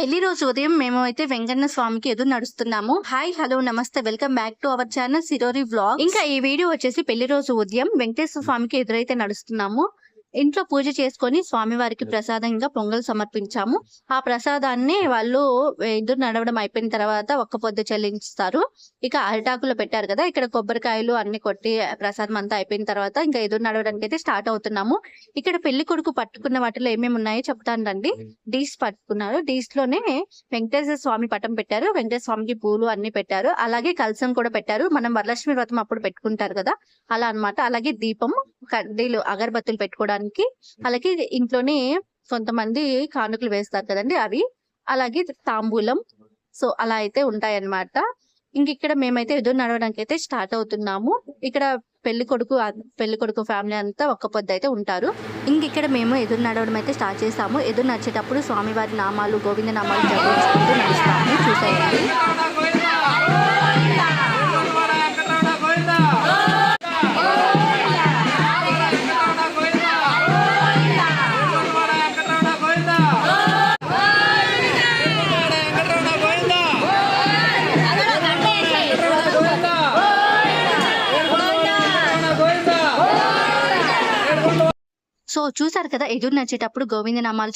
పెళ్ళి రోజు ఉదయం మేము అయితే వెంకన్న స్వామికి ఎదురు నడుస్తున్నాము. హాయ్ హలో నమస్తే. Welcome back to our channel సిరోరి vlog ఇంకా ఈ వీడియో వచ్చేసి పెళ్ళి రోజు ఉదయం వెంకటేశ్వర స్వామికి ఎదురైతే నడుస్తున్నాము. ఇంట్లో పూజ చేసుకొని స్వామివారికి ప్రసాదంగా పొంగల్ సమర్పించాము. ఆ ప్రసాదాన్ని వాళ్ళు ఎదురు నడవడం అయిపోయిన తర్వాత ఒక్క పొద్దు చెల్లించుతారు. ఇక అరిటాకులో పెట్టారు కదా ఇక్కడ కొబ్బరికాయలు అన్ని కొట్టి ప్రసాదం అంతా అయిపోయిన తర్వాత ఇంకా ఎదురు నడవడానికి అయితే స్టార్ట్ అవుతున్నాము. ఇక్కడ పెళ్ళి కొడుకు పట్టుకున్న వాటిలో ఏమేమి ఉన్నాయో చెప్తాను రండి. డీస్ పట్టుకున్నారు. డీస్లోనే వెంకటేశ్వర స్వామి పటం పెట్టారు. వెంకటేశ్వర స్వామికి పూలు అన్ని పెట్టారు. అలాగే కలసం కూడా పెట్టారు. మనం వరలక్ష్మి వ్రతం అప్పుడు పెట్టుకుంటారు కదా అలా అన్నమాట. అలాగే దీపం కడ్డీలు అగరబత్తులు పెట్టుకోవడానికి అలాగే ఇంట్లోనే కొంతమంది కానుకలు వేస్తారు కదండి అవి. అలాగే తాంబూలం. సో అలా అయితే ఉంటాయన్నమాట. ఇంక ఇక్కడ మేమైతే ఎదురు నడవడానికి అయితే స్టార్ట్ అవుతున్నాము. ఇక్కడ పెళ్ళి కొడుకు పెళ్ళి కొడుకు ఫ్యామిలీ అంతా ఒక్క పొద్దు అయితే ఉంటారు. ఇంక ఇక్కడ మేము ఎదురు నడవడం అయితే స్టార్ట్ చేసాము. ఎదురు నడిచేటప్పుడు స్వామివారి నామాలు గోవింద నామాలు జపించుకుంటూ నడుస్తాము. చూసేయండి. సో చూసారు కదా ఎదురు నచ్చేటప్పుడు గోవింద నామాలు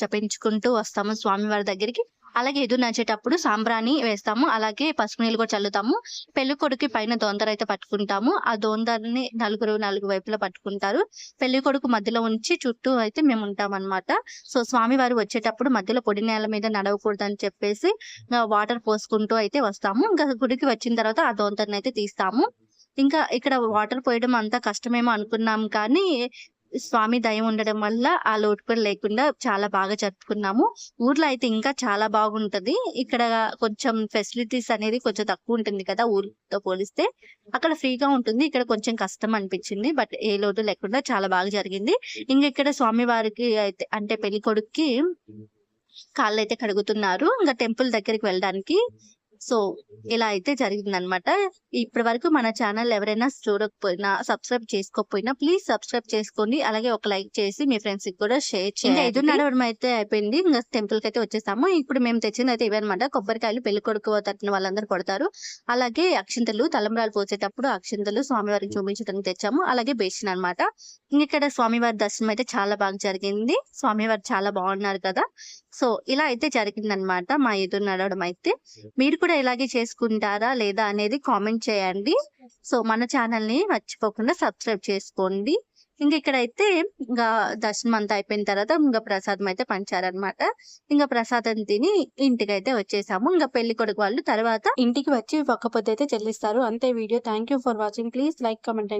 వస్తాము స్వామివారి దగ్గరికి. అలాగే ఎదురు నచ్చేటప్పుడు సాంబ్రాణి వేస్తాము అలాగే పసుపు నీళ్ళు కూడా చల్లుతాము. పెళ్ళి కొడుకు పైన దొందర అయితే పట్టుకుంటాము. ఆ దొందరని నలుగురు నాలుగు వైపులా పట్టుకుంటారు. పెళ్ళి కొడుకు మధ్యలో ఉంచి చుట్టూ అయితే మేము ఉంటాం అనమాట సో స్వామివారు వచ్చేటప్పుడు మధ్యలో పొడి నేల మీద నడవకూడదు అని చెప్పేసి వాటర్ పోసుకుంటూ అయితే వస్తాము. ఇంకా గుడికి వచ్చిన తర్వాత ఆ దొందరని అయితే తీస్తాము. ఇంకా ఇక్కడ వాటర్ పోయడం అంత కష్టమేమో అనుకున్నాం కానీ స్వామి దయ ఉండడం వల్ల ఆ లోటు కూడా లేకుండా చాలా బాగా జరుపుకున్నాము ఊర్లో అయితే ఇంకా చాలా బాగుంటది. ఇక్కడ కొంచెం ఫెసిలిటీస్ అనేది కొంచెం తక్కువ ఉంటుంది కదా ఊరితో పోలిస్తే. అక్కడ ఫ్రీగా ఉంటుంది. ఇక్కడ కొంచెం కష్టం అనిపించింది. బట్ ఏ లోటు లేకుండా చాలా బాగా జరిగింది. ఇంకా ఇక్కడ స్వామి వారికి అయితే అంటే పెళ్ళి కొడుక్కి కాళ్ళు అయితే కడుగుతున్నారు. ఇంకా టెంపుల్ దగ్గరికి వెళ్ళడానికి సో ఇలా అయితే జరిగింది అనమాట ఇప్పటి వరకు మన ఛానల్ ఎవరైనా చూడకపోయినా సబ్స్క్రైబ్ చేసుకోకపోయినా ప్లీజ్ సబ్స్క్రైబ్ చేసుకోండి. అలాగే ఒక లైక్ చేసి మీ ఫ్రెండ్స్కి కూడా షేర్ చేయండి. ఎదురు నడవడం అయితే అయిపోయింది. ఇంకా టెంపుల్కి అయితే వచ్చేసాము. ఇప్పుడు మేము తెచ్చింది అయితే ఇవే అనమాట కొబ్బరికాయలు పెళ్ళి కొడుకు తట్టిన వాళ్ళందరూ కొడతారు. అలాగే అక్షింతలు తలంబ్రాలు పోసేటప్పుడు అక్షింతలు స్వామివారికి చూపించడానికి తెచ్చాము. అలాగే బేసిన అనమాట ఇక్కడ స్వామివారి దర్శనం అయితే చాలా బాగా జరిగింది. స్వామివారు చాలా బాగున్నారు కదా. సో ఇలా అయితే జరిగిందనమాట మా ఎదురు నడవడం అయితే. మీరు కూడా ఇలాగే చేసుకుంటారా లేదా అనేది కామెంట్ చేయండి. సో మన ఛానల్ని మర్చిపోకుండా సబ్స్క్రైబ్ చేసుకోండి. ఇంకా ఇక్కడైతే ఇంకా దర్శనం అంతా అయిపోయిన తర్వాత ఇంకా ప్రసాదం అయితే పంచారనమాట ఇంకా ప్రసాదం తిని ఇంటికి అయితే వచ్చేసాము. ఇంకా పెళ్ళి కొడుకు వాళ్ళు తర్వాత ఇంటికి వచ్చి ఒక్క పొద్దు అయితే చెల్లిస్తారు. అంతే video. Thank you for watching please like comment